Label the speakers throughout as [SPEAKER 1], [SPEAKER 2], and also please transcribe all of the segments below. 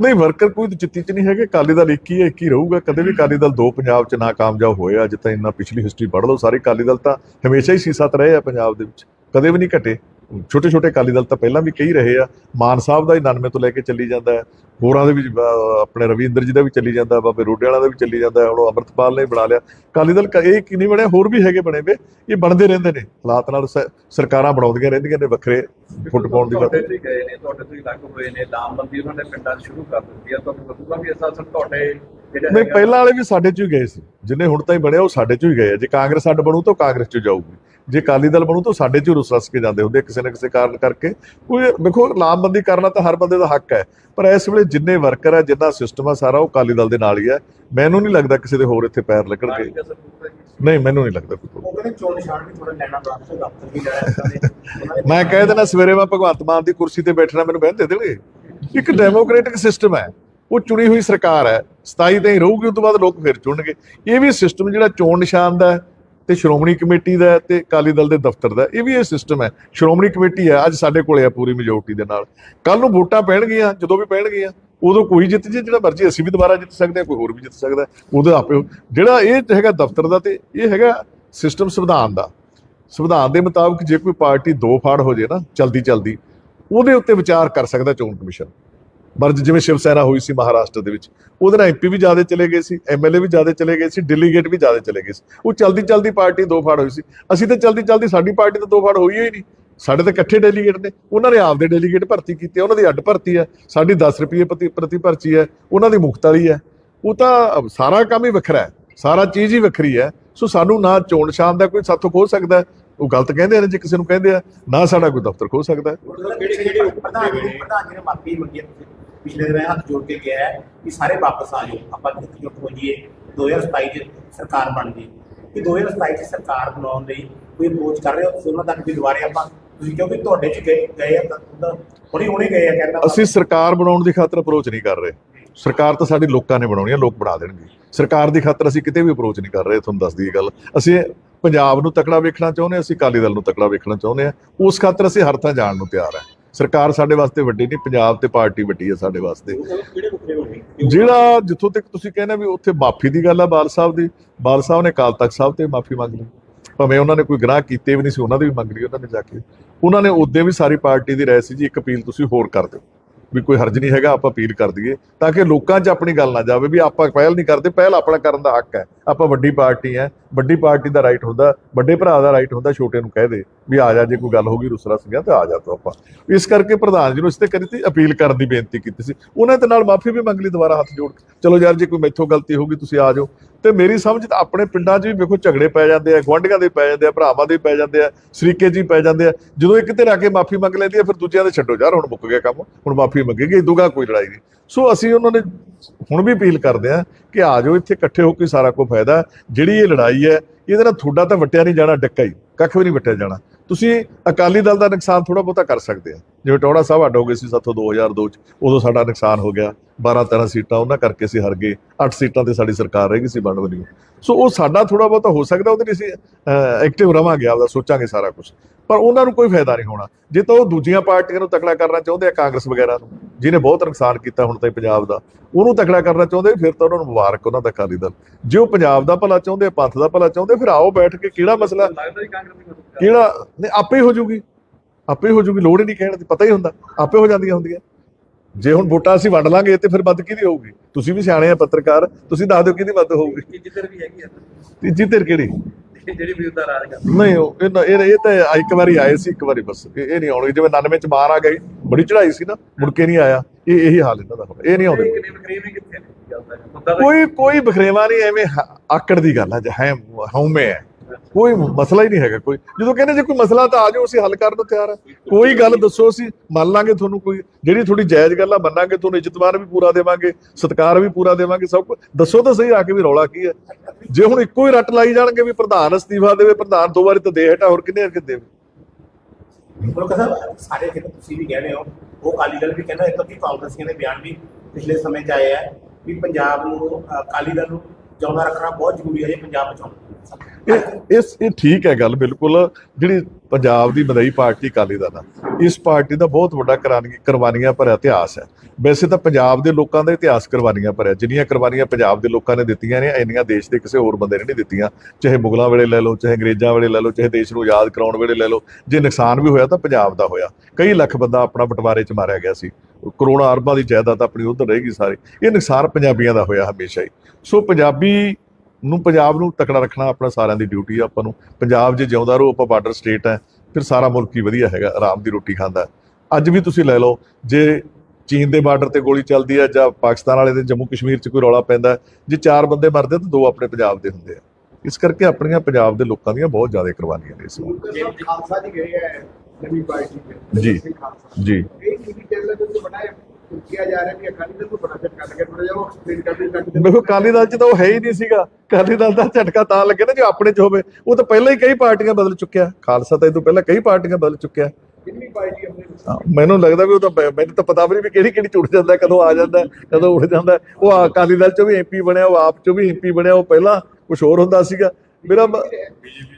[SPEAKER 1] ਨਹੀਂ, ਵਰਕਰ ਕੋਈ ਚਿੱਤੀ ਚ ਨਹੀਂ ਹੈਗੇ, ਅਕਾਲੀ ਦਲ ਇੱਕ ਹੀ ਹੈ, ਇੱਕ ਹੀ ਰਹੂਗਾ। ਕਦੇ ਵੀ ਅਕਾਲੀ ਦਲ ਦੋ ਪੰਜਾਬ ਚ ਨਾ ਕਾਮਯਾਬ ਹੋਇਆ ਅੱਜ ਤਾਂ ਇੰਨਾ ਪਿਛਲੀ ਹਿਸਟਰੀ ਪੜ੍ਹ ਲਓ, ਸਾਰੇ ਅਕਾਲੀ ਦਲ ਤਾਂ ਹਮੇਸ਼ਾ ਹੀ ਸੀਸਾਤ ਰਹੇ ਆ ਪੰਜਾਬ ਦੇ ਵਿੱਚ। ਕਦੇ ਵੀ ਨਹੀਂ ਘਟੇ। ਛੋਟੇ ਛੋਟੇ ਅਕਾਲੀ ਦਲ ਤਾਂ ਪਹਿਲਾਂ ਵੀ ਕਈ ਰਹੇ ਆ। ਮਾਨ ਸਾਹਿਬ ਦਾ ਹੀ 99 ਤੋਂ ਲੈ ਕੇ ਚੱਲੀ ਜਾਂਦਾ ਹੋਰਾਂ ਦੇ ਵੀ ਆਪਣੇ ਰਵਿੰਦਰ ਜੀ ਦਾ ਵੀ ਚੱਲੀ ਜਾਂਦਾ ਬਾਬੇ ਰੋਡੇ ਵਾਲਾ ਦਾ ਵੀ ਚੱਲੀ ਜਾਂਦਾ ਹੁਣ ਅੰਮ੍ਰਿਤਪਾਲ ਨੇ ਬਣਾ ਲਿਆ। ਅਕਾਲੀ ਦਲ ਇਹ ਕਿ ਨਹੀਂ ਬਣਿਆ ਹੋਰ ਵੀ ਹੈਗੇ ਬਣੇ ਵੇ। ਇਹ ਬਣਦੇ ਰਹਿੰਦੇ ਨੇ। ਹਾਲਾਤ ਨਾਲ ਸਰਕਾਰਾਂ ਬਣਾਉਂਦੀਆਂ ਰਹਿੰਦੀਆਂ ਨੇ ਵੱਖਰੇ ਫੁੱਟ ਪਾਉਣ ਦੀ ਗੱਲ
[SPEAKER 2] ਤੁਹਾਡੇ ਤੋਂ ਹੀ ਗਏ ਨੇ ਤੁਹਾਡੇ ਤੋਂ ਹੀ ਲੱਗ ਹੋਏ ਨੇ। ਲਾਮਬੰਦੀ ਉਹਨਾਂ ਨੇ ਪਿੰਡਾਂ 'ਚ ਸ਼ੁਰੂ ਕਰ ਦਿੱਤੀ ਆ। ਤੁਹਾਨੂੰ ਲੱਗੂਗਾ ਵੀ ਅਸਾਂ ਤੁਹਾਡੇ ਜਿਹੜੇ
[SPEAKER 1] ਨਹੀਂ ਪਹਿਲਾਂ ਵਾਲੇ ਵੀ ਸਾਡੇ ਚੋਂ ਹੀ ਗਏ ਸੀ। ਜਿੰਨੇ ਹੁਣ ਤਾਈਂ ਬਣੇ ਉਹ ਸਾਡੇ ਚੋਂ ਹੀ ਗਏ ਆ। ਜੇ ਕਾਂਗਰਸ ਅੱਡ ਬਣੂ ਤਾਂ ਕਾਂਗਰਸ ਚੋਂ ਜਾਊਗੀ। ਜੇ ਅਕਾਲੀ ਦਲ ਬਣੂ ਤਾਂ ਸਾਡੇ ਚੋਂ ਰੁੱਸ ਰਸ ਕੇ ਜਾਂਦੇ ਹੁੰਦੇ ਕਿਸੇ ਨਾ ਕਿਸੇ ਕਾਰਨ ਕਰਕੇ। ਕੋਈ ਦੇਖੋ ਲਾਮਬੰਦੀ ਕਰਨਾ ਤਾਂ ਹਰ ਬੰਦੇ ਦਾ ਹੱਕ ਹੈ। ਪਰ ਇਸ ਵੇਲੇ ਜਿੰਨੇ ਵਰਕਰ ਹੈ ਜਿੰਨਾ ਸਿਸਟਮ ਹੈ ਸਾਰਾ ਉਹ ਅਕਾਲੀ ਦਲ ਦੇ ਨਾਲ ਹੀ ਹੈ। ਮੈਨੂੰ ਨਹੀਂ ਲੱਗਦਾ ਕਿਸੇ ਦੇ ਹੋਰ ਇੱਥੇ ਪੈਰ ਲੱਗਣਗੇ।
[SPEAKER 2] ਹੈ।
[SPEAKER 1] ਨਹੀਂ ਮੈਨੂੰ ਨਹੀਂ ਲੱਗਦਾ ਕੋਈ।
[SPEAKER 3] ਉਹ ਕਹਿੰਦੇ ਚੋਣ ਨਿਸ਼ਾਨ ਵੀ ਥੋੜਾ ਲੈਣਾ ਦਫ਼ਤਰ ਦਫ਼ਤਰ ਵੀ ਲੈਣਾ ਇਹਨਾਂ ਨੇ ਉਹਨਾਂ ਦੇ
[SPEAKER 1] ਮੈਂ ਕਹਿ ਦੇਣਾ ਸਵੇਰੇ ਮੈਂ ਭਗਵੰਤ ਮਾਨ ਦੀ ਕੁਰਸੀ ਤੇ ਬੈਠਣਾ ਮੈਨੂੰ ਬਹਿਣ ਦੇ ਦੇਣਗੇ। ਇੱਕ ਡੈਮੋਕ੍ਰੈਟਿਕ ਸਿਸਟਮ ਹੈ। ਉਹ ਚੁਣੀ ਹੋਈ ਸਰਕਾਰ ਹੈ। 27 ਤਾਈਂ ਰਹੂਗੀ ਉਸ ਤੋਂ ਬਾਅਦ ਲੋਕ ਫਿਰ ਚੁਣਨਗੇ। ਇਹ ਵੀ ਸਿਸਟਮ ਜਿਹੜਾ ਚੋਣ ਨਿਸ਼ਾਨ ਦਾ ਹੈ ਤੇ ਸ਼੍ਰੋਮਣੀ ਕਮੇਟੀ ਦਾ ਹੈ ਤੇ ਅਕਾਲੀ ਦਲ ਦੇ ਦਫ਼ਤਰ ਦਾ ਇਹ ਵੀ ਇਹ ਸਿਸਟਮ ਹੈ। ਸ਼੍ਰੋਮਣੀ ਕਮੇਟੀ ਹੈ, ਅੱਜ ਸਾਡੇ ਕੋਲੇ ਆ ਪੂਰੀ ਮੈਜੋਰਟੀ ਦੇ ਨਾਲ। ਕੱਲ ਨੂੰ ਵੋਟਾਂ ਪੈਣਗੀਆਂ, ਜਦੋਂ ਵੀ ਪੈਣਗੀਆਂ, ਉਦੋਂ ਕੋਈ ਜਿੱਤ ਜੇ, ਜਿਹੜਾ ਮਰਜ਼ੀ ਅਸੀਂ ਵੀ ਦੁਬਾਰਾ ਜਿੱਤ ਸਕਦੇ ਹਾਂ, ਕੋਈ ਹੋਰ ਵੀ ਜਿੱਤ ਸਕਦਾ ਹੈ। ਉਹਦੇ ਆਪੇ ਜਿਹੜਾ ਇਹ ਹੈਗਾ ਦਫ਼ਤਰ ਦਾ ਤੇ ਇਹ ਹੈਗਾ ਸਿਸਟਮ ਸੰਵਿਧਾਨ ਦਾ। ਸੰਵਿਧਾਨ ਦੇ ਮੁਤਾਬਕ ਜੇ ਕੋਈ ਪਾਰਟੀ ਦੋ ਫਾੜ ਹੋ ਜੇ ਨਾ ਚਲਦੀ ਚਲਦੀ ਉਹਦੇ ਉੱਤੇ ਵਿਚਾਰ ਕਰ ਸਕਦਾ ਚੋਣ ਕਮਿਸ਼ਨ। ਪਰ ਜਿਵੇਂ ਸ਼ਿਵ ਸੈਨਾ ਹੋਈ ਸੀ ਮਹਾਰਾਸ਼ਟਰ ਦੇ ਵਿੱਚ, ਉਹਦੇ ਨਾਲ ਐਮਪੀ ਵੀ ਜ਼ਿਆਦਾ ਚਲੇ ਗਏ ਸੀ ਐਮਐਲਏ ਵੀ ਜ਼ਿਆਦਾ ਚਲੇ ਗਏ ਸੀ ਡੈਲੀਗੇਟ ਵੀ ਜ਼ਿਆਦਾ ਚਲੇ ਗਏ ਸੀ। ਉਹ ਚਲਦੀ ਚਲਦੀ ਪਾਰਟੀ ਦੋ ਫਾੜ ਹੋਈ ਸੀ। ਅਸੀਂ ਤਾਂ ਚਲਦੀ ਚਲਦੀ ਸਾਡੀ ਪਾਰਟੀ ਤਾਂ ਦੋ ਫਾੜ ਹੋਈ ਹੀ ਨਹੀਂ। ਸਾਡੇ ਤਾਂ ਇਕੱਠੇ ਡੈਲੀਗੇਟ ਨੇ। ਉਹਨਾਂ ਨੇ ਆਪਦੇ ਡੈਲੀਗੇਟ ਭਰਤੀ ਕੀਤੇ, ਉਹਨਾਂ ਦੀ ਅੱਡ ਭਰਤੀ ਹੈ। ਸਾਡੀ 10 ਰੁਪਏ ਪ੍ਰਤੀ ਪ੍ਰਤੀ ਭਰਤੀ ਹੈ। ਉਹਨਾਂ ਦੀ ਮੁਕਤ ਵਾਲੀ ਹੈ। ਉਹ ਤਾਂ ਸਾਰਾ ਕੰਮ ਹੀ ਵੱਖਰਾ ਹੈ। ਸਾਰਾ ਚੀਜ਼ ਹੀ ਵੱਖਰੀ ਹੈ। ਸੋ ਸਾਨੂੰ ਨਾ ਚੋਣ ਸ਼ਾਨ ਦਾ ਕੋਈ ਸਾਥੋਂ ਖੋ ਸਕਦਾ ਉਹ ਗਲਤ ਕਹਿੰਦੇ ਨੇ ਜੇ ਕਿਸੇ ਨੂੰ ਕਹਿੰਦੇ ਆ, ਨਾ ਸਾਡਾ ਕੋਈ ਦਫ਼ਤਰ ਖੋ ਸਕਦਾ
[SPEAKER 3] ਕਿਹੜੇ ਕਿਹੜੇ ਪ੍ਰਧਾਨ ਪ੍ਰਧਾਨ ਜੀ ਮਾਫੀ ਮੰਗੀ ਪਿਛਲੇ ਦਿਨ ਹੱਥ ਜੋੜ ਕੇ ਕਿਹਾ ਹੈ ਕਿ ਸਾਰੇ ਵਾਪਸ ਆ ਜਾਓ। ਆਪਾਂ ਇਕਜੁੱਟ ਹੋ ਜਾਈਏ 2027 ਚ ਸਰਕਾਰ ਬਣ ਗਈ। ਕਿ 2027 ਚ ਸਰਕਾਰ ਬਣਾਉਣ ਲਈ ਕੋਈ ਅਪਰੋਚ ਕਰ ਰਹੇ ਹੋ? ਤੁਸੀਂ ਉਹਨਾਂ ਤੱਕ ਵੀ ਦੁਬਾਰੇ ਆਪਾਂ ਤੁਸੀਂ ਕਿਉਂਕਿ ਤੁਹਾਡੇ ਚ ਗਏ ਗਏ ਆ ਹੁਣੇ ਹੁਣੇ ਗਏ ਆ ਕਹਿੰਦਾ
[SPEAKER 1] ਅਸੀਂ ਸਰਕਾਰ ਬਣਾਉਣ ਦੀ ਖਾਤਰ ਅਪਰੋਚ ਨਹੀਂ ਕਰ ਰਹੇ। ਸਰਕਾਰ ਤਾਂ ਸਾਡੀ ਲੋਕਾਂ ਨੇ ਬਣਾਉਣੀ ਹੈ ਲੋਕ ਬਣਾ ਦੇਣਗੇ। ਸਰਕਾਰ ਦੀ ਖਾਤਰ ਅਸੀਂ ਕਿਤੇ ਵੀ ਅਪਰੋਚ ਨਹੀਂ ਕਰ ਰਹੇ ਤੁਹਾਨੂੰ ਦੱਸਦੀ ਇਹ ਗੱਲ। ਅਸੀਂ ਪੰਜਾਬ ਨੂੰ ਤਕੜਾ ਵੇਖਣਾ ਚਾਹੁੰਦੇ ਹਾਂ ਅਸੀਂ ਅਕਾਲੀ ਦਲ ਨੂੰ ਤਕੜਾ ਵੇਖਣਾ ਚਾਹੁੰਦੇ ਹਾਂ। ਉਸ ਖਾਤਰ ਅਸੀਂ ਹਰ ਥਾਂ ਜਾਣ ਨੂੰ ਤਿਆਰ ਹਾਂ। ਸਰਕਾਰ ਸਾਡੇ ਵਾਸਤੇ ਵੱਡੀ ਨਹੀਂ, ਪੰਜਾਬ ਤੇ ਪਾਰਟੀ ਵੱਡੀ ਹੈ ਸਾਡੇ ਵਾਸਤੇ। ਜਿਹੜਾ ਜਿੱਥੋਂ ਤੱਕ ਤੁਸੀਂ ਕਹਿੰਦੇ ਵੀ ਉੱਥੇ ਮਾਫੀ ਦੀ ਗੱਲ ਆ ਬਾਲ ਸਾਹਿਬ ਦੀ ਬਾਲ ਸਾਹਿਬ ਨੇ ਅਕਾਲ ਤਖਤ ਸਾਹਿਬ ਤੇ ਮਾਫੀ ਮੰਗ ਲਈ। ਭਾਵੇਂ ਉਹਨਾਂ ਨੇ ਕੋਈ ਗੁਨਾਹ ਕੀਤੇ ਵੀ ਨਹੀਂ ਸੀ, ਉਹਨਾਂ ਦੀ ਵੀ ਮੰਗ ਲਈ ਉਹਨਾਂ ਨੇ ਜਾ ਕੇ। ਉਹਨਾਂ ਨੇ ਉਦੋਂ ਵੀ ਸਾਰੀ ਪਾਰਟੀ ਦੀ ਰਾਏ ਸੀ ਜੀ, ਇੱਕ ਅਪੀਲ ਤੁਸੀਂ ਹੋਰ ਕਰ ਦਿਓ। ਵੀ ਕੋਈ ਹਰਜ ਨਹੀਂ ਹੈਗਾ, ਆਪਾਂ ਅਪੀਲ ਕਰ ਦਈਏ, ਤਾਂ ਕਿ ਲੋਕਾਂ 'ਚ ਆਪਣੀ ਗੱਲ ਨਾ ਜਾਵੇ ਵੀ ਆਪਾਂ ਪਹਿਲ ਨਹੀਂ ਕਰਦੇ, ਪਹਿਲ ਆਪਣਾ ਕਰਨ ਦਾ ਹੱਕ ਹੈ। ਆਪਾਂ ਵੱਡੀ ਪਾਰਟੀ ਹੈ, ਵੱਡੀ ਪਾਰਟੀ ਦਾ ਰਾਈਟ ਹੁੰਦਾ, ਵੱਡੇ ਭਰਾ ਦਾ ਰਾਈਟ ਹੁੰਦਾ, ਛੋਟੇ ਨੂੰ ਕਹਿ ਦੇ ਵੀ ਆ ਜਾ, ਜੇ ਕੋਈ ਗੱਲ ਹੋ ਗਈ, ਰੁਸਰਾ ਸੀਗਾ ਤਾਂ ਆ ਜਾ ਤੂੰ ਆਪਾਂ। ਇਸ ਕਰਕੇ ਪ੍ਰਧਾਨ ਜੀ ਨੂੰ ਇਸ ਤੇ ਕਰੀ ਸੀ ਅਪੀਲ ਕਰਨ ਦੀ ਬੇਨਤੀ ਕੀਤੀ ਸੀ। ਉਹਨਾਂ ਦੇ ਨਾਲ ਮਾਫੀ ਵੀ ਮੰਗ ਲਈ, ਦੁਬਾਰਾ ਹੱਥ ਜੋੜ ਕੇ। ਚਲੋ ਯਾਰ, ਜੇ ਕੋਈ ਮੈਥੋਂ ਗਲਤੀ ਹੋ ਗਈ, ਤੁਸੀਂ ਆ ਜਾਓ। ਤੇ ਮੇਰੀ ਸਮਝ ਤਾਂ ਆਪਣੇ ਪਿੰਡਾਂ 'ਚ ਵੀ ਵੇਖੋ ਝਗੜੇ ਪੈ ਜਾਂਦੇ ਆ, ਗੁਆਂਢੀਆਂ ਦੇ ਪੈ ਜਾਂਦੇ ਆ, ਭਰਾਵਾਂ ਦੇ ਪੈ ਜਾਂਦੇ ਆ, ਸਰੀਕੇ 'ਚ ਹੀ ਪੈ ਜਾਂਦੇ ਆ। ਜਦੋਂ ਇੱਕ ਧਿਰ ਆ ਕੇ ਮਾਫੀ ਮੰਗ ਲੈਂਦੀ ਆ, ਫਿਰ ਦੂਜਿਆਂ ਦੇ ਛੱਡੋ, ਯਾਰ ਹੁਣ ਮੁੱਕ ਗਿਆ ਕੰਮ, ਹੁਣ ਮਾਫੀ ਮੰਗੇਗੀ ਦੂਗਾ ਕੋਈ ਲੜਾਈ ਨਹੀਂ। ਸੋ ਅਸੀਂ ਉਹਨਾਂ ਨੇ ਹੁਣ ਵੀ ਅਪੀਲ ਕਰਦੇ ਆ ਕਿ ਆ ਜਾਓ ਇੱਥੇ ਇਕੱਠੇ ਹੋ ਕੇ ਸਾਰਾ ਕੁਝ ਫਾਇਦਾ। ਜਿਹੜੀ ਇਹ ਲੜਾਈ ਹੈ, ਇਹਦੇ ਨਾਲ ਤੁਹਾਡਾ ਤਾਂ ਵਟਿਆ ਨਹੀਂ ਜਾਣਾ, ਡੱਕਾ ਹੀ, ਕੱਖ ਵੀ ਨਹੀਂ ਵਟਿਆ ਜਾਣਾ। ਤੁਸੀਂ ਅਕਾਲੀ ਦਲ ਦਾ ਨੁਕਸਾਨ ਥੋੜਾ ਬਹੁਤਾ ਕਰ ਸਕਦੇ ਆ। ਜਿਵੇਂ ਟੌੜਾ ਸਾਹਿਬ ਅੱਡ ਹੋ ਗਏ ਸੀ ਸਾਥੋਂ 2002 ਚ, ਉਦੋਂ ਸਾਡਾ ਨੁਕਸਾਨ ਹੋ ਗਿਆ। 12 13 ਸੀਟਾਂ ਉਹਨਾਂ ਕਰਕੇ ਅਸੀਂ ਹਾਰ ਗਏ। 8 ਸੀਟਾਂ ਤੇ ਸਾਡੀ ਸਰਕਾਰ ਰਹੇਗੀ ਸੀ ਬਣ ਬਣੀ। ਸੋ ਉਹ ਸਾਡਾ ਥੋੜਾ ਬਹੁਤਾ ਹੋ ਸਕਦਾ ਉਹਦੇ ਲਈ ਅਸੀਂ ਐਕਟਿਵ ਰਵਾਂਗੇ ਆਪਦਾ ਸੋਚਾਂਗੇ ਸਾਰਾ ਕੁਝ ਪਰ ਉਹਨਾਂ ਨੂੰ ਕੋਈ ਫਾਇਦਾ ਨਹੀਂ ਹੋਣਾ। ਜੇ ਤਾਂ ਉਹ ਦੂਜੀਆਂ ਪਾਰਟੀਆਂ ਨੂੰ ਤਕੜਾ ਕਰਨਾ ਚਾਹੁੰਦੇ ਆ ਕਾਂਗਰਸ ਵਗੈਰਾ ਨੂੰ ਜਿਹਨੇ ਬਹੁਤ ਨੁਕਸਾਨ ਕੀਤਾ ਹੁਣ ਤਾਈਂ ਪੰਜਾਬ ਦਾ ਉਹਨੂੰ ਤਕੜਾ ਕਰਨਾ ਚਾਹੁੰਦੇ ਫਿਰ ਤਾਂ ਉਹਨਾਂ ਨੂੰ ਮੁਬਾਰਕ ਉਹਨਾਂ ਦਾ ਅਕਾਲੀ ਦਲ। ਜੇ ਉਹ ਪੰਜਾਬ ਦਾ ਭਲਾ ਚਾਹੁੰਦੇ ਪੰਥ ਦਾ ਭਲਾ ਚਾਹੁੰਦੇ ਫਿਰ ਆਓ ਬੈਠ ਕੇ ਕਿਹੜਾ ਮਸਲਾ? ਕਿਹੜਾ? ਨਹੀਂ ਆਪੇ ਹੋ ਜੂਗੀ। ਆਪੇ ਹੋ ਜੂਗੀ ਲੋੜ ਹੀ ਨਹੀਂ ਕਹਿਣ ਦੀ ਪਤਾ ਹੀ ਹੁੰਦਾ। ਆਪੇ ਹੋ ਜਾਂਦੀਆਂ ਹੁੰਦੀਆਂ। ਜੇ ਹੁਣ ਵੋਟਾਂ ਅਸੀਂ ਵੰਡ ਲਾਂਗੇ ਤੇ ਫਿਰ ਮਦਦ ਕਿਹਦੀ ਹੋਊਗੀ? ਤੁਸੀਂ ਵੀ ਸਿਆਣੇ ਆ ਪੱਤਰਕਾਰ ਤੁਸੀਂ ਦੱਸ ਦਿਓ ਕਿਹਦੀ ਮਦਦ ਹੋਊਗੀ।
[SPEAKER 2] ਕਿ ਜਿੱਧਰ ਵੀ ਹੈਗੀ ਆ।
[SPEAKER 1] ਤੀਜੀ ਧਿਰ ਕਿਹੜੀ?
[SPEAKER 2] ਜਿਹੜੀ ਵਿਰੋਧਤਾ ਰਾਜ ਕਰ
[SPEAKER 1] ਨਹੀਂ ਉਹ ਇਹ ਇਹ ਤਾਂ ਇੱਕ ਵਾਰੀ ਆਏ ਸੀ ਇੱਕ ਵਾਰੀ ਬਸ ਇਹ ਨਹੀਂ ਆਉਣਗੇ ਜਿਵੇਂ 99 ਚ ਮਾਰ ਆ ਗਈ ਬੜੀ ਚੜਾਈ ਸੀ ਨਾ ਮੁੜ ਕੇ ਨਹੀਂ ਆਇਆ। ਇਹ ਇਹੀ ਹਾਲ ਇਹਨਾਂ ਦਾ ਹੁਣ। ਇਹ ਨਹੀਂ ਆਉਂਦੇ। ਕੋਈ ਕੋਈ ਬਖਰੇਵਾ ਨਹੀਂ ਐਵੇਂ ਆਕੜ ਦੀ ਗੱਲ ਹੈ ਹੈ ਹਉਮੈ ਹੈ। ਕੋਈ ਮਸਲਾ ਹੀ ਨਹੀਂ ਹੈਗਾ ਕੋਈ। ਜਦੋਂ ਕਹਿੰਦੇ ਜੇ ਕੋਈ ਮਸਲਾ ਤਾਂ ਆ ਜਾਓ ਅਸੀਂ ਹੱਲ ਕਰਨ ਨੂੰ ਤਿਆਰ ਹਾਂ ਕੋਈ ਗੱਲ ਦੱਸੋ ਅਸੀਂ ਮੰਨ ਲਾਂਗੇ ਤੁਹਾਨੂੰ ਕੋਈ। ਜਿਹੜੀ ਤੁਹਾਡੀ ਜਾਇਜ਼ ਗੱਲ ਆ ਮੰਨਾਂਗੇ ਤੁਹਾਨੂੰ ਇੱਜ਼ਤਮਾਨ ਵੀ ਪੂਰਾ ਦੇਵਾਂਗੇ ਸਤਿਕਾਰ ਵੀ ਪੂਰਾ ਦੇਵਾਂਗੇ ਸਭ ਕੁਝ ਦੱਸੋ ਤਾਂ ਸਹੀ ਆ ਕੇ ਵੀ ਰੌਲਾ ਕੀ ਹੈ ਜੇ ਹੁਣ ਇੱਕੋ ਹੀ ਰੱਟ ਲਾਈ ਜਾਣਗੇ ਵੀ ਪ੍ਰਧਾਨ ਅਸਤੀਫਾ ਦੇਵੇ ਪ੍ਰਧਾਨ ਦੋ ਵਾਰੀ ਤਾਂ ਦੇ ਹਟਾ ਹੋਰ ਕਿੰਨੇ ਅੱਗੇ ਦੇਵੇ?
[SPEAKER 3] ਉਹ ਕਹਿੰਦਾ ਸਾਰੇ ਜਿਹੜੇ ਤੁਸੀਂ ਵੀ ਕਹਿ ਹੋ। ਉਹ ਅਕਾਲੀ ਦਲ ਵੀ ਕਹਿੰਦਾ ਇੱਕ ਅੱਧੀ ਕਾਂਗਰਸੀਆਂ ਦੇ ਬਿਆਨ ਵੀ ਪਿਛਲੇ ਸਮੇਂ 'ਚ ਆਏ ਆ ਵੀ ਪੰਜਾਬ ਨੂੰ ਅ, ਅਕਾਲੀ ਦਲ ਨੂੰ ਜਿਉਂਦਾ ਰੱਖਣਾ ਬਹੁਤ ਜ਼ਰੂਰੀ ਹੈ ਜੇ ਪੰਜਾਬ ਬਚਾਉਣਾ
[SPEAKER 1] ਇਹ, ਇਸ, ਇਹ ਠੀਕ ਹੈ ਗੱਲ ਬਿਲਕੁਲ। ਜਿਹੜੀ ਪੰਜਾਬ ਦੀ ਮਦਈ ਪਾਰਟੀ ਅਕਾਲੀ ਦਲ ਆ, ਇਸ ਪਾਰਟੀ ਦਾ ਬਹੁਤ ਵੱਡਾ ਕੁਰਬਾਨੀ ਕੁਰਬਾਨੀਆਂ ਭਰਿਆ ਇਤਿਹਾਸ ਹੈ। ਵੈਸੇ ਤਾਂ ਪੰਜਾਬ ਦੇ ਲੋਕਾਂ ਦਾ ਇਤਿਹਾਸ ਕੁਰਬਾਨੀਆਂ ਭਰਿਆ, ਜਿੰਨੀਆਂ ਕੁਰਬਾਨੀਆਂ ਪੰਜਾਬ ਦੇ ਲੋਕਾਂ ਨੇ ਦਿੱਤੀਆਂ ਨੇ, ਇੰਨੀਆਂ ਦੇਸ਼ ਦੇ ਕਿਸੇ ਹੋਰ ਬੰਦੇ ਨੇ ਨਹੀਂ ਦਿੱਤੀਆਂ। ਚਾਹੇ ਮੁਗਲਾਂ ਵੇਲੇ ਲੈ ਲਓ, ਚਾਹੇ ਅੰਗਰੇਜ਼ਾਂ ਵੇਲੇ ਲੈ ਲਓ, ਚਾਹੇ ਦੇਸ਼ ਨੂੰ ਆਜ਼ਾਦ ਕਰਾਉਣ ਵੇਲੇ ਲੈ ਲਓ, ਜੇ ਨੁਕਸਾਨ ਵੀ ਹੋਇਆ ਤਾਂ ਪੰਜਾਬ ਦਾ ਹੋਇਆ। ਕਈ ਲੱਖ ਬੰਦਾ ਆਪਣਾ ਬਟਵਾਰੇ 'ਚ ਮਾਰਿਆ ਗਿਆ ਸੀ। ਕਰੋੜਾਂ ਅਰਬਾਂ ਦੀ ਜਾਇਦਾਦ ਆਪਣੀ ਉਧਰ ਰਹੇਗੀ ਸਾਰੀ। ਇਹ ਨੁਕਸਾਨ ਪੰਜਾਬੀਆਂ ਦਾ ਹੋਇਆ ਹਮੇਸ਼ਾ ਹੀ। ਸੋ ਪੰਜਾਬੀ ਨੂੰ ਪੰਜਾਬ ਨੂੰ ਤਕੜਾ ਰੱਖਣਾ ਆਪਣਾ ਸਾਰਿਆਂ ਦੀ ਡਿਊਟੀ ਆ ਆਪਾਂ ਨੂੰ। ਪੰਜਾਬ ਜੇ ਜਿਉਂਦਾ ਰਹੋ ਆਪਾਂ ਬਾਰਡਰ ਸਟੇਟ ਹੈ ਫਿਰ ਸਾਰਾ ਮੁਲਕ ਹੀ ਵਧੀਆ ਹੈਗਾ ਆਰਾਮ ਦੀ ਰੋਟੀ ਖਾਂਦਾ। ਅੱਜ ਵੀ ਤੁਸੀਂ ਲੈ ਲਓ ਜੇ ਚੀਨ ਦੇ ਬਾਰਡਰ ਤੇ ਗੋਲੀ ਚੱਲਦੀ ਹੈ ਜਾਂ ਪਾਕਿਸਤਾਨ ਵਾਲੇ ਦੇ ਜੰਮੂ ਕਸ਼ਮੀਰ 'ਚ ਕੋਈ ਰੌਲਾ ਪੈਂਦਾ ਜੇ ਚਾਰ ਬੰਦੇ ਮਰਦੇ ਤਾਂ ਦੋ ਆਪਣੇ ਪੰਜਾਬ ਦੇ ਹੁੰਦੇ ਆ। ਇਸ ਕਰਕੇ ਆਪਣੀਆਂ ਪੰਜਾਬ ਦੇ ਲੋਕਾਂ ਦੀਆਂ ਬਹੁਤ ਜ਼ਿਆਦਾ ਕੁਰਬਾਨੀਆਂ ਨੇ ਇਸ ਵਾਰ।
[SPEAKER 4] ਜੇ ਖਾਲਸਾ ਜੀ ਗਏ ਹੈ ਨਵੀਂ ਪਾਰਟੀ ਇਹ ਕਿਹਾ ਜਾ ਰਿਹਾ ਕਿ ਅਕਾਲੀ ਦਲ ਨੂੰ ਬੜਾ ਝਟਕਾ ਲੱਗਿਆ ਥੋੜਾ ਜਿਹਾ ਉਹ ਐਕਸਪਲੇਨ ਕਰ ਦਿਓ ਕੱਟ
[SPEAKER 1] ਦੇਖੋ ਅਕਾਲੀ ਦਲ 'ਚ ਤਾਂ ਉਹ ਹੈ ਹੀ ਨਹੀਂ ਸੀਗਾ। ਅਕਾਲੀ ਦਲ ਦਾ ਝਟਕਾ ਤਾਂ ਲੱਗੇ ਨਾ ਜੋ ਆਪਣੇ 'ਚ ਹੋਵੇ। ਉਹ ਤਾਂ ਪਹਿਲਾਂ ਹੀ ਕਈ ਪਾਰਟੀਆਂ ਬਦਲ ਚੁੱਕਿਆ। ਖਾਲਸਾ ਤਾਂ ਇਹ ਤੋਂ ਪਹਿਲਾਂ ਕਈ ਪਾਰਟੀਆਂ ਬਦਲ ਚੁੱਕਿਆ।
[SPEAKER 4] ਕਿੰਨੀ ਪਾਰਟੀ ਆਪਣੇ ਵਿੱਚ?
[SPEAKER 1] ਹਾਂ, ਮੈਨੂੰ ਲੱਗਦਾ ਵੀ ਉਹ ਤਾਂ ਮੈਂ- ਮੈਨੂੰ ਤਾਂ ਪਤਾ ਵੀ ਨਹੀਂ ਵੀ ਕਿਹੜੀ ਕਿਹੜੀ ਚੁੜ ਜਾਂਦਾ ਕਦੋਂ ਆ ਜਾਂਦਾ ਕਦੋਂ ਉੱਠ ਜਾਂਦਾ। ਉਹ ਆ- ਅਕਾਲੀ ਦਲ 'ਚੋਂ ਵੀ ਐਮਪੀ ਬਣਿਆ ਉਹ ਆਪ 'ਚੋਂ ਵੀ ਐਮਪੀ ਬਣਿਆ ਉਹ ਪਹਿਲਾਂ ਕੁਝ ਹੋਰ ਹੁੰਦਾ ਸੀਗਾ। ਮੇਰਾ ਮ-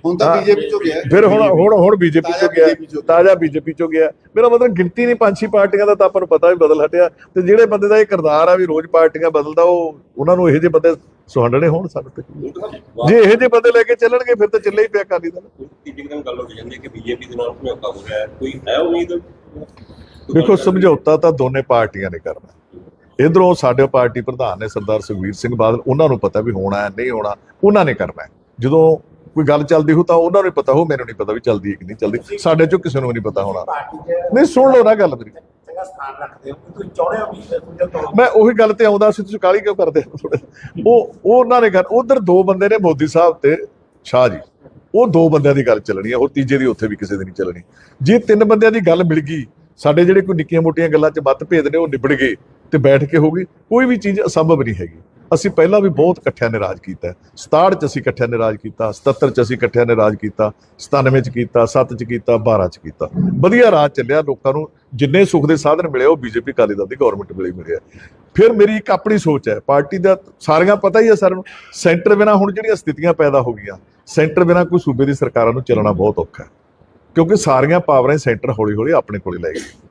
[SPEAKER 5] ਹੁਣ ਤਾਂ
[SPEAKER 1] ਹਾਂ।
[SPEAKER 5] ਬੀਜੇਪੀ ਚੋਂ ਗਿਆ।
[SPEAKER 1] ਫਿਰ ਹੁਣ ਹੁਣ ਹੁਣ ਬੀਜੇਪੀ
[SPEAKER 5] ਤਾਜ਼ਾ
[SPEAKER 1] ਚੋਂ ਗਿਆ।
[SPEAKER 5] BJP ਚੋਂ।
[SPEAKER 1] ਤਾਜ਼ਾ ਬੀਜੇਪੀ ਚੋਂ ਗਿਆ। ਮੇਰਾ ਮਤਲਬ ਗਿਣਤੀ ਨਹੀਂ ਪੰਜ ਛੇ ਪਾਰਟੀਆਂ ਦਾ ਤਾਂ ਆਪਾਂ ਨੂੰ ਪਤਾ ਵੀ ਬਦਲ ਹਟਿਆ। ਤੇ ਜਿਹੜੇ ਬੰਦੇ ਦਾ ਇਹ ਕਿਰਦਾਰ ਆ ਵੀ ਰੋਜ਼ ਪਾਰਟੀਆਂ ਬਦਲਦਾ ਉਹ ਉਹਨਾਂ ਨੂੰ ਇਹੋ ਜਿਹੇ ਬੰਦੇ ਸੁਹੰਡਣੇ ਹੋਣ ਸਾਡੇ ਤੇ। ਜੇ ਇਹੋ ਜਿਹੇ ਬੰਦੇ ਲੈ ਕੇ ਚੱਲਣਗੇ ਫਿਰ ਤਾਂ ਚੱਲੇ ਹੀ ਪਿਆ ਅਕਾਲੀ ਦਲ।
[SPEAKER 6] ਤੀਜੇ ਦਿਨ ਗੱਲ ਹੋ ਜਾਂਦੀ ਹੈ ਕਿ ਬੀਜੇਪੀ ਦੇ ਨਾਲ ਸਮਝੌਤਾ ਹੋ ਰਿਹਾ ਹੈ। ਕੋਈ ਹੈ ਉਮੀਦ?
[SPEAKER 1] ਦੇਖੋ ਸਮਝੌਤਾ ਤਾਂ ਦੋਨੇ ਪਾਰਟੀਆਂ ਨੇ ਕਰਨਾ। ਇਧਰੋਂ ਸਾਡੇ ਪਾਰਟੀ ਪ੍ਰਧਾਨ ਨੇ ਸਰਦਾਰ ਸੁਖਬੀਰ ਸਿੰਘ ਬਾਦਲ ਉਹਨਾਂ ਨੂੰ ਪਤਾ ਵੀ ਹੋਣਾ ਹੈ ਨਹੀਂ ਹੋਣਾ ਉਹਨਾਂ ਨੇ ਕਰਨਾ ਹੈ। ਜਦੋਂ ਕੋਈ ਗੱਲ ਚੱਲਦੀ ਹੋ ਤਾਂ ਉਹਨਾਂ ਨੂੰ ਪਤਾ ਹੋ ਮੈਨੂੰ ਨਹੀਂ ਪਤਾ ਵੀ ਚੱਲਦੀ ਹੈ ਕਿ ਨਹੀਂ ਚੱਲਦੀ। ਸਾਡੇ ਚੋਂ ਕਿਸੇ ਨੂੰ ਨਹੀਂ ਪਤਾ ਹੋਣਾ। ਨਹੀਂ ਸੁਣ ਲਓ ਨਾ ਗੱਲ ਮੇਰੀ।
[SPEAKER 3] ਚੰਗਾ ਸਥਾਨ ਰੱਖਦੇ ਹੋ ਕਿ ਤੁਸੀਂ ਚਾਹੁੰਦੇ ਹੋ ਵੀ ਤੁਸੀਂ ਤੋਂ
[SPEAKER 1] ਮੈਂ ਉਹੀ ਗੱਲ ਤੇ ਆਉਂਦਾ ਸੀ ਤੁਸੀਂ ਕਾਲੀ ਕਿਉਂ ਕਰਦੇ ਹੋ ਥੋੜੇ ਉਹ ਉਹ ਉਹਨਾਂ ਨੇ ਕਰ ਉਧਰ ਦੋ ਬੰਦੇ ਨੇ ਮੋਦੀ ਸਾਹਿਬ ਤੇ ਸ਼ਾਹ ਜੀ। ਉਹ ਦੋ ਬੰਦਿਆਂ ਦੀ ਗੱਲ ਚੱਲਣੀ ਹੈ ਹੋਰ ਤੀਜੇ ਦੀ ਉੱਥੇ ਵੀ ਕਿਸੇ ਦੀ ਨਹੀਂ ਚੱਲਣੀ। ਜੇ ਤਿੰਨ ਬੰਦਿਆਂ ਦੀ ਗੱਲ ਮਿਲ ਗਈ ਸਾਡੇ ਜਿਹੜੇ ਕੋਈ ਨਿੱਕੀਆਂ ਮੋਟੀਆਂ ਗੱਲਾਂ 'ਚ ਮਤਭੇਦ ਨੇ ਉਹ ਨਿਬੜ ਗਏ ਤੇ ਬੈਠ ਕੇ ਹੋ ਗਈ। ਕੋਈ ਵੀ ਚੀਜ਼ ਅਸੰਭਵ ਨਹੀਂ ਹੈਗੀ। ਅਸੀਂ ਪਹਿਲਾਂ ਵੀ ਬਹੁਤ ਇਕੱਠਿਆਂ ਨੇ ਰਾਜ ਕੀਤਾ। ਹੈ 67 ਚ ਅਸੀਂ ਇਕੱਠਿਆਂ ਨੇ ਰਾਜ ਕੀਤਾ 77 ਚ ਅਸੀਂ ਇਕੱਠਿਆਂ ਨੇ ਰਾਜ ਕੀਤਾ 97 ਚ ਕੀਤਾ 7 ਚ ਕੀਤਾ 12 ਚ ਕੀਤਾ। ਵਧੀਆ ਰਾਜ ਚੱਲਿਆ, ਲੋਕਾਂ ਨੂੰ ਜਿੰਨੇ ਸੁੱਖ ਦੇ ਸਾਧਨ ਮਿਲੇ ਉਹ ਬੀਜੇਪੀ ਕਾਲੀ ਦਲ ਦੀ ਗਵਰਨਮੈਂਟ ਵੇਲੇ ਮਿਲਿਆ ਫਿਰ ਮੇਰੀ ਇੱਕ ਆਪਣੀ ਸੋਚ ਹੈ, ਪਾਰਟੀ ਦਾ ਸਾਰੀਆਂ ਪਤਾ ਹੀ ਹੈ ਸਾਰਿਆਂ ਨੂੰ, ਸੈਂਟਰ ਬਿਨਾ ਹੁਣ ਜਿਹੜੀਆਂ ਸਥਿਤੀਆਂ ਪੈਦਾ ਹੋ ਗਈਆਂ, ਸੈਂਟਰ ਬਿਨਾ ਕੋਈ ਸੂਬੇ ਦੀ ਸਰਕਾਰਾਂ ਨੂੰ ਚੱਲਣਾ ਬਹੁਤ ਔਖਾ ਹੈ। ਕਿਉਂਕਿ ਸਾਰੀਆਂ ਪਾਵਰਾਂ ਹੀ ਸੈਂਟਰ ਹੌਲੀ ਹੌਲੀ ਆਪਣੇ ਕੋਲੇ ਲੈ ਗਏ